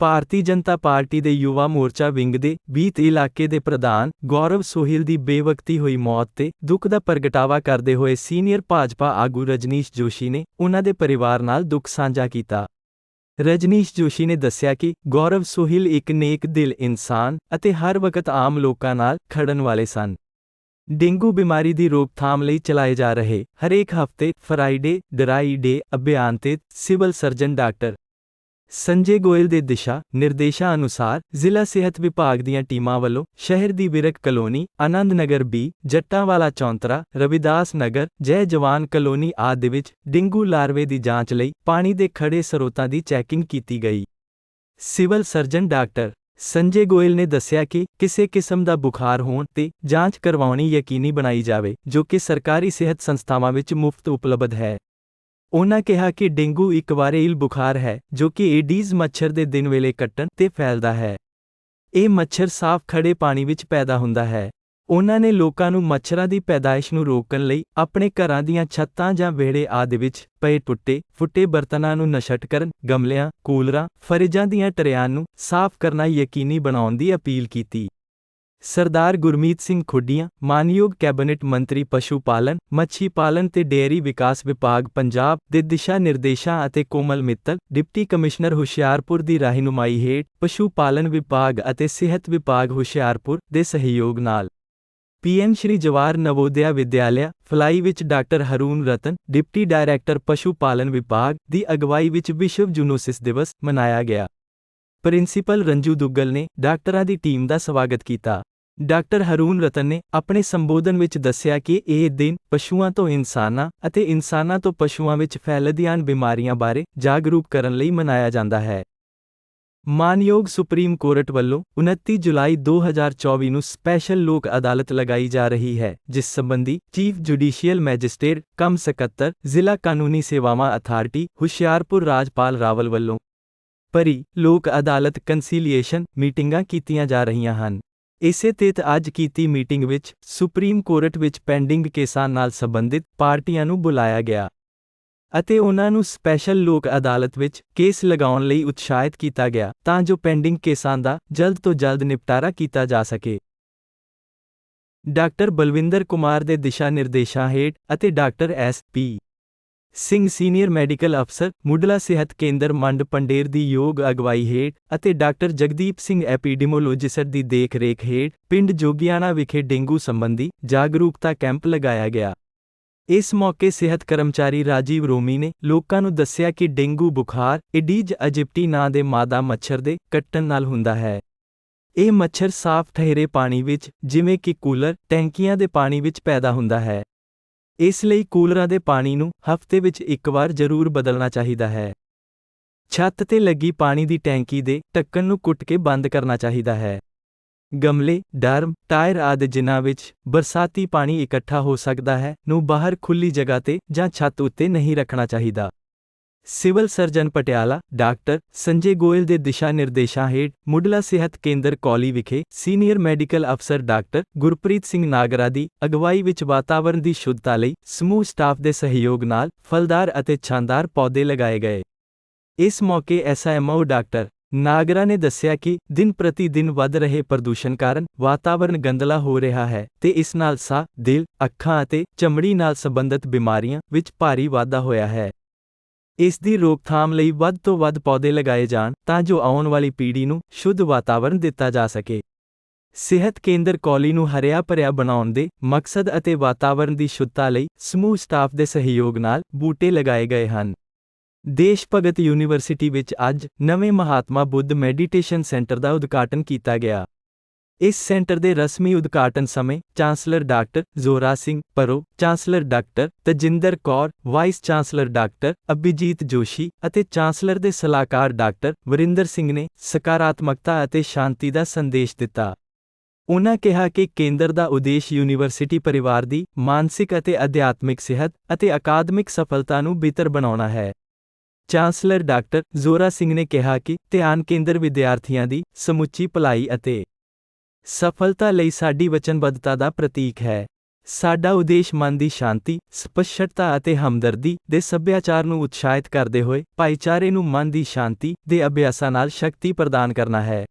Bharatiya Janata party ਦੇ Yuva Morcha wing ਦੇ 20 ਇਲਾਕੇ ਦੇ ਪ੍ਰਧਾਨ ਗੌਰਵ ਸੋਹਿਲ ਦੀ ਬੇਵਕਤੀ ਹੋਈ ਮੌਤ ਤੇ ਦੁੱਖ ਦਾ ਪ੍ਰਗਟਾਵਾ ਕਰਦੇ ਹੋਏ ਸੀਨੀਅਰ ਭਾਜਪਾ ਆਗੂ ਰਜਨੀਸ਼ ਜੋਸ਼ੀ ਨੇ ਉਹਨਾਂ ਦੇ ਪਰਿਵਾਰ ਨਾਲ ਦੁੱਖ ਸਾਂਝਾ ਕੀਤਾ। ਰਜਨੀਸ਼ ਜੋਸ਼ੀ ਨੇ ਦੱਸਿਆ ਕਿ ਗੌਰਵ ਸੋਹਿਲ ਇੱਕ ਨੇਕ ਦਿਲ ਇਨਸਾਨ ਅਤੇ ਹਰ ਵਕਤ ਆਮ ਲੋਕਾਂ ਨਾਲ ਖੜਨ ਵਾਲੇ ਸਨ। ਡੇਂਗੂ ਬਿਮਾਰੀ ਦੀ ਰੋਕਥਾਮ ਲਈ ਚਲਾਏ ਜਾ ਰਹੇ ਹਰੇਕ ਹਫ਼ਤੇ ਫਰਾਈਡੇ, ਡਰਾਈ ਡੇ ਅਭਿਆਨ ਤੇ civil surgeon doctor Sanjay Goyal ਦੇ ਦਿਸ਼ਾ ਨਿਰਦੇਸ਼ਾਂ ਅਨੁਸਾਰ ਜ਼ਿਲ੍ਹਾ ਸਿਹਤ ਵਿਭਾਗ ਦੀਆਂ ਟੀਮਾਂ ਵੱਲੋਂ ਸ਼ਹਿਰ ਦੀ Virk colony Anand Nagar B, Jattanwala Chauntra, Ravidas Nagar, Jai Jawan colony ਆਦਿ ਵਿੱਚ ਡੇਂਗੂ ਲਾਰਵੇ ਦੀ ਜਾਂਚ ਲਈ ਪਾਣੀ ਦੇ ਖੜੇ ਸਰੋਤਾਂ ਦੀ ਚੈਕਿੰਗ ਕੀਤੀ ਗਈ। Civil surgeon doctor Sanjay Goyal ਨੇ ਦੱਸਿਆ ਕਿ ਕਿਸੇ ਕਿਸਮ ਦਾ ਬੁਖਾਰ ਹੋਣ ਤੇ ਜਾਂਚ ਕਰਵਾਉਣੀ ਯਕੀਨੀ ਬਣਾਈ ਜਾਵੇ, ਜੋ ਕਿ ਸਰਕਾਰੀ ਸਿਹਤ ਸੰਸਥਾਵਾਂ ਵਿੱਚ ਮੁਫਤ ਉਪਲਬਧ ਹੈ। ਉਨ੍ਹਾਂ ਕਿਹਾ ਕਿ ਡੇਂਗੂ ਇੱਕ ਵਾਰੇਲ ਬੁਖਾਰ ਹੈ, ਜੋ ਕਿ ਏਡੀਜ਼ ਮੱਛਰ ਦੇ ਦਿਨ ਵੇਲੇ ਕੱਟਣ ਤੇ ਫੈਲਦਾ ਹੈ। ਇਹ ਮੱਛਰ ਸਾਫ਼ ਖੜੇ ਪਾਣੀ ਵਿੱਚ ਪੈਦਾ ਹੁੰਦਾ ਹੈ। ਉਹਨਾਂ ਨੇ ਲੋਕਾਂ ਨੂੰ ਮੱਛਰਾਂ ਦੀ ਪੈਦਾਇਸ਼ ਨੂੰ ਰੋਕਣ ਲਈ ਆਪਣੇ ਘਰਾਂ ਦੀਆਂ ਛੱਤਾਂ ਜਾਂ ਵਿਹੜੇ ਆਦਿ ਵਿੱਚ ਪਏ ਟੁੱਟੇ, ਫੁੱਟੇ ਬਰਤਨਾਂ ਨੂੰ ਨਸ਼ਟ ਕਰਨ, ਗਮਲਿਆਂ, ਕੂਲਰਾਂ, ਫਰਿੱਜਾਂ ਦੀਆਂ ਟਰਿਆਂ ਨੂੰ ਸਾਫ਼ ਕਰਨਾ ਯਕੀਨੀ ਬਣਾਉਣ ਦੀ ਅਪੀਲ ਕੀਤੀ। ਸਰਦਾਰ ਗੁਰਮੀਤ ਸਿੰਘ ਖੁੱਡੀਆਂ, ਮਾਨਯੋਗ ਕੈਬਨਿਟ ਮੰਤਰੀ ਪਸ਼ੂ ਪਾਲਣ ਮੱਛੀ ਪਾਲਣ ਤੇ ਡੇਅਰੀ ਵਿਕਾਸ ਵਿਭਾਗ ਪੰਜਾਬ ਦੇ ਦਿਸ਼ਾ ਨਿਰਦੇਸ਼ਾਂ ਅਤੇ ਕੋਮਲ ਮਿੱਤਲ, ਡਿਪਟੀ ਕਮਿਸ਼ਨਰ ਹੁਸ਼ਿਆਰਪੁਰ ਦੀ ਰਹਿਨੁਮਾਈ ਹੇਠ ਪਸ਼ੂ ਪਾਲਣ ਵਿਭਾਗ ਅਤੇ ਸਿਹਤ ਵਿਭਾਗ ਹੁਸ਼ਿਆਰਪੁਰ ਦੇ ਸਹਿਯੋਗ ਨਾਲ ਪੀਐਮ ਸ਼੍ਰੀ ਜਵਾਹਰ ਨਵੋਦਿਆ ਵਿਦਿਆਲਿਆ, ਫਲਾਈ ਵਿੱਚ doctor Haroon Ratan, deputy director ਪਸ਼ੂ ਪਾਲਣ ਵਿਭਾਗ ਦੀ ਅਗਵਾਈ ਵਿੱਚ ਵਿਸ਼ਵ ਜੂਨੋਸਿਸ ਦਿਵਸ ਮਨਾਇਆ ਗਿਆ। ਪ੍ਰਿੰਸੀਪਲ ਰੰਜੂ ਦੁੱਗਲ ਨੇ ਡਾਕਟਰਾਂ ਦੀ ਟੀਮ ਦਾ ਸਵਾਗਤ ਕੀਤਾ। ਡਾਕਟਰ ਹਰੂਨ ਰਤਨ ਨੇ ਆਪਣੇ ਸੰਬੋਧਨ ਵਿੱਚ ਦੱਸਿਆ ਕਿ ਇਹ ਦਿਨ ਪਸ਼ੂਆਂ ਤੋਂ ਇਨਸਾਨਾਂ ਅਤੇ ਇਨਸਾਨਾਂ ਤੋਂ ਪਸ਼ੂਆਂ ਵਿੱਚ ਫੈਲਦੀਆਂ ਬਿਮਾਰੀਆਂ ਬਾਰੇ ਜਾਗਰੂਕ ਕਰਨ ਲਈ ਮਨਾਇਆ ਜਾਂਦਾ ਹੈ। ਮਾਨਯੋਗ ਸੁਪਰੀਮ ਕੋਰਟ ਵੱਲੋਂ 29 ਜੁਲਾਈ 2024 ਨੂੰ ਸਪੈਸ਼ਲ ਲੋਕ ਅਦਾਲਤ ਲਗਾਈ ਜਾ ਰਹੀ ਹੈ, ਜਿਸ ਸੰਬੰਧੀ ਚੀਫ ਜੁਡੀਸ਼ੀਅਲ ਮੈਜਿਸਟ੍ਰੇਟ ਕਮ ਸਕੱਤਰ, ਜ਼ਿਲ੍ਹਾ ਕਾਨੂੰਨੀ ਸੇਵਾਵਾਂ ਅਥਾਰਟੀ, ਹੁਸ਼ਿਆਰਪੁਰ ਰਾਜਪਾਲ ਰਾਵਲ ਵੱਲੋਂ ਪਰੀ ਲੋਕ ਅਦਾਲਤ ਕੰਸੀਲੀਏਸ਼ਨ ਮੀਟਿੰਗਾਂ ਕੀਤੀਆਂ ਜਾ ਰਹੀਆਂ ਹਨ। ਇਸੇ ਤਹਿਤ ਅੱਜ ਕੀਤੀ ਮੀਟਿੰਗ ਵਿੱਚ ਸੁਪਰੀਮ ਕੋਰਟ ਵਿੱਚ ਪੈਂਡਿੰਗ ਕੇਸਾਂ ਨਾਲ ਸੰਬੰਧਿਤ ਪਾਰਟੀਆਂ ਨੂੰ ਬੁਲਾਇਆ ਗਿਆ। ਅਤੇ ਉਹਨਾਂ ਨੂੰ ਸਪੈਸ਼ਲ ਲੋਕ ਅਦਾਲਤ ਵਿੱਚ ਕੇਸ ਲਗਾਉਣ ਲਈ ਉਤਸ਼ਾਹਿਤ ਕੀਤਾ ਗਿਆ ਤਾਂ ਜੋ ਪੈਂਡਿੰਗ ਕੇਸਾਂ ਦਾ ਜਲਦ ਤੋਂ ਜਲਦ ਨਿਪਟਾਰਾ ਕੀਤਾ ਜਾ ਸਕੇ। ਡਾਕਟਰ ਬਲਵਿੰਦਰ ਕੁਮਾਰ ਦੇ ਦਿਸ਼ਾ ਨਿਰਦੇਸ਼ਾਂ ਹੇਠ ਅਤੇ doctor S P Singh senior medical ਅਫਸਰ, ਮੁੱਢਲਾ ਸਿਹਤ ਕੇਂਦਰ ਮੰਡ ਪੰਡੇਰ ਦੀ ਯੋਗ ਅਗਵਾਈ ਹੇਠ ਅਤੇ ਡਾਕਟਰ ਜਗਦੀਪ ਸਿੰਘ ਐਪੀਡੀਮੋਲੋਜਿਸਟ ਦੀ ਦੇਖ-ਰੇਖ ਹੇਠ ਪਿੰਡ ਜੋਗਿਆਣਾ ਵਿਖੇ ਡੇਂਗੂ ਸੰਬੰਧੀ ਜਾਗਰੂਕਤਾ ਕੈਂਪ ਲਗਾਇਆ ਗਿਆ। ਇਸ ਮੌਕੇ ਸਿਹਤ ਕਰਮਚਾਰੀ ਰਾਜੀਵ ਰੋਮੀ ਨੇ ਲੋਕਾਂ ਨੂੰ ਦੱਸਿਆ ਕਿ ਡੇਂਗੂ ਬੁਖਾਰ, ਏਡੀਜ਼ ਅਜਿਪਟੀ ਨਾਂ ਦੇ ਮਾਦਾ ਮੱਛਰ ਦੇ ਕੱਟਣ ਨਾਲ ਹੁੰਦਾ ਹੈ। ਇਹ ਮੱਛਰ ਸਾਫ਼ ਠਹਿਰੇ ਪਾਣੀ ਵਿੱਚ, ਜਿਵੇਂ ਕਿ ਕੂਲਰ, ਟੈਂਕੀਆਂ ਦੇ ਪਾਣੀ ਵਿੱਚ ਪੈਦਾ ਹੁੰਦਾ ਹੈ। ਇਸ ਲਈ ਕੂਲਰਾਂ ਦੇ ਪਾਣੀ ਨੂੰ ਹਫ਼ਤੇ ਵਿੱਚ ਇੱਕ ਵਾਰ ਜ਼ਰੂਰ ਬਦਲਣਾ ਚਾਹੀਦਾ ਹੈ। ਛੱਤ ਤੇ ਲੱਗੀ ਪਾਣੀ ਦੀ ਟੈਂਕੀ ਦੇ ਢੱਕਣ ਨੂੰ ਕੁੱਟ ਕੇ ਬੰਦ ਕਰਨਾ ਚਾਹੀਦਾ ਹੈ। ਗਮਲੇ, ਡਰਮ, ਟਾਇਰ ਆਦਿ ਜਿਨ੍ਹਾਂ ਵਿੱਚ ਬਰਸਾਤੀ ਪਾਣੀ ਇਕੱਠਾ ਹੋ ਸਕਦਾ ਹੈ, ਨੂੰ ਬਾਹਰ ਖੁੱਲੀ ਜਗ੍ਹਾ ਤੇ ਜਾਂ ਛੱਤ ਉੱਤੇ ਨਹੀਂ ਰੱਖਣਾ ਚਾਹੀਦਾ। Civil surgeon Patiala, doctor Sanjay Goyal ਦੇ ਦਿਸ਼ਾ ਨਿਰਦੇਸ਼ਾਂ ਹੇਠ ਮੁੱਢਲਾ ਸਿਹਤ ਕੇਂਦਰ ਕੌਲੀ ਵਿਖੇ ਸੀਨੀਅਰ ਮੈਡੀਕਲ ਅਫਸਰ ਡਾਕਟਰ ਗੁਰਪ੍ਰੀਤ ਸਿੰਘ ਨਾਗਰਾ ਦੀ ਅਗਵਾਈ ਵਿੱਚ ਵਾਤਾਵਰਣ ਦੀ ਸ਼ੁੱਧਤਾ ਲਈ ਸਮੂਹ ਸਟਾਫ ਦੇ ਸਹਿਯੋਗ ਨਾਲ ਫਲਦਾਰ ਅਤੇ ਛਾਂਦਾਰ ਪੌਦੇ ਲਗਾਏ ਗਏ। ਇਸ ਮੌਕੇ ਐਸਐਮਓ ਡਾਕਟਰ ਨਾਗਰਾ ਨੇ ਦੱਸਿਆ ਕਿ ਦਿਨ ਪ੍ਰਤੀ ਦਿਨ ਵੱਧ ਰਹੇ ਪ੍ਰਦੂਸ਼ਣ ਕਾਰਨ ਵਾਤਾਵਰਣ ਗੰਦਲਾ ਹੋ ਰਿਹਾ ਹੈ ਤੇ ਇਸ ਨਾਲ ਸਾਹ, ਦਿਲ, ਅੱਖਾਂ ਅਤੇ ਚਮੜੀ ਨਾਲ ਸੰਬੰਧਿਤ ਬਿਮਾਰੀਆਂ ਵਿੱਚ ਭਾਰੀ ਵਾਧਾ ਹੋਇਆ ਹੈ। ਇਸ ਦੀ ਰੋਕਥਾਮ ਲਈ ਵੱਧ ਤੋਂ ਵੱਧ ਪੌਦੇ ਲਗਾਏ ਜਾਣ ਤਾਂ ਜੋ ਆਉਣ ਵਾਲੀ ਪੀੜ੍ਹੀ ਨੂੰ ਸ਼ੁੱਧ ਵਾਤਾਵਰਣ ਦਿੱਤਾ ਜਾ ਸਕੇ। ਸਿਹਤ ਕੇਂਦਰ ਕੌਲੀ ਨੂੰ ਹਰਿਆ ਭਰਿਆ ਬਣਾਉਣ ਦੇ ਮਕਸਦ ਅਤੇ ਵਾਤਾਵਰਣ ਦੀ ਸ਼ੁੱਧਤਾ ਲਈ ਸਮੂਹ ਸਟਾਫ ਦੇ ਸਹਿਯੋਗ ਨਾਲ ਬੂਟੇ ਲਗਾਏ ਗਏ ਹਨ। ਦੇਸ਼ ਭਗਤ ਯੂਨੀਵਰਸਿਟੀ ਵਿੱਚ ਅੱਜ ਨਵੇਂ ਮਹਾਤਮਾ ਬੁੱਧ ਮੈਡੀਟੇਸ਼ਨ ਸੈਂਟਰ ਦਾ ਉਦਘਾਟਨ ਕੀਤਾ ਗਿਆ। ਇਸ ਸੈਂਟਰ ਦੇ ਰਸਮੀ ਉਦਘਾਟਨ ਸਮੇਂ chancellor doctor Zora Singh pro chancellor doctor Tajinder Kaur, vice chancellor doctor Abhijit Joshi ਅਤੇ ਚਾਂਸਲਰ ਦੇ ਸਲਾਹਕਾਰ ਡਾਕਟਰ ਵਰਿੰਦਰ ਸਿੰਘ ਨੇ ਸਕਾਰਾਤਮਕਤਾ ਅਤੇ ਸ਼ਾਂਤੀ ਦਾ ਸੰਦੇਸ਼ ਦਿੱਤਾ। ਉਨ੍ਹਾਂ ਕਿਹਾ ਕਿ ਕੇਂਦਰ ਦਾ ਉਦੇਸ਼ ਯੂਨੀਵਰਸਿਟੀ ਪਰਿਵਾਰ ਦੀ, ਮਾਨਸਿਕ ਅਤੇ ਅਧਿਆਤਮਿਕ ਸਿਹਤ ਅਤੇ ਅਕਾਦਮਿਕ ਸਫਲਤਾ ਨੂੰ ਬਿਹਤਰ ਬਣਾਉਣਾ ਹੈ। ਚਾਂਸਲਰ ਡਾਕਟਰ ਜ਼ੋਰਾ ਸਿੰਘ ਨੇ ਕਿਹਾ ਕਿ ਧਿਆਨ ਕੇਂਦਰ ਵਿਦਿਆਰਥੀਆਂ ਦੀ ਸਮੁੱਚੀ ਭਲਾਈ ਅਤੇ ਸਫਲਤਾ ਲਈ ਸਾਡੀ ਵਚਨਬੱਧਤਾ ਦਾ ਪ੍ਰਤੀਕ ਹੈ ਸਾਡਾ ਉਦੇਸ਼ ਮਨ ਦੀ ਸ਼ਾਂਤੀ, ਸਪਸ਼ਟਤਾ ਅਤੇ ਹਮਦਰਦੀ ਦੇ ਸੱਭਿਆਚਾਰ ਨੂੰ ਉਤਸ਼ਾਹਿਤ ਕਰਦੇ ਹੋਏ ਭਾਈਚਾਰੇ ਨੂੰ ਮਨ ਦੀ ਸ਼ਾਂਤੀ ਦੇ ਅਭਿਆਸਾਂ ਨਾਲ ਸ਼ਕਤੀ ਪ੍ਰਦਾਨ ਕਰਨਾ ਹੈ।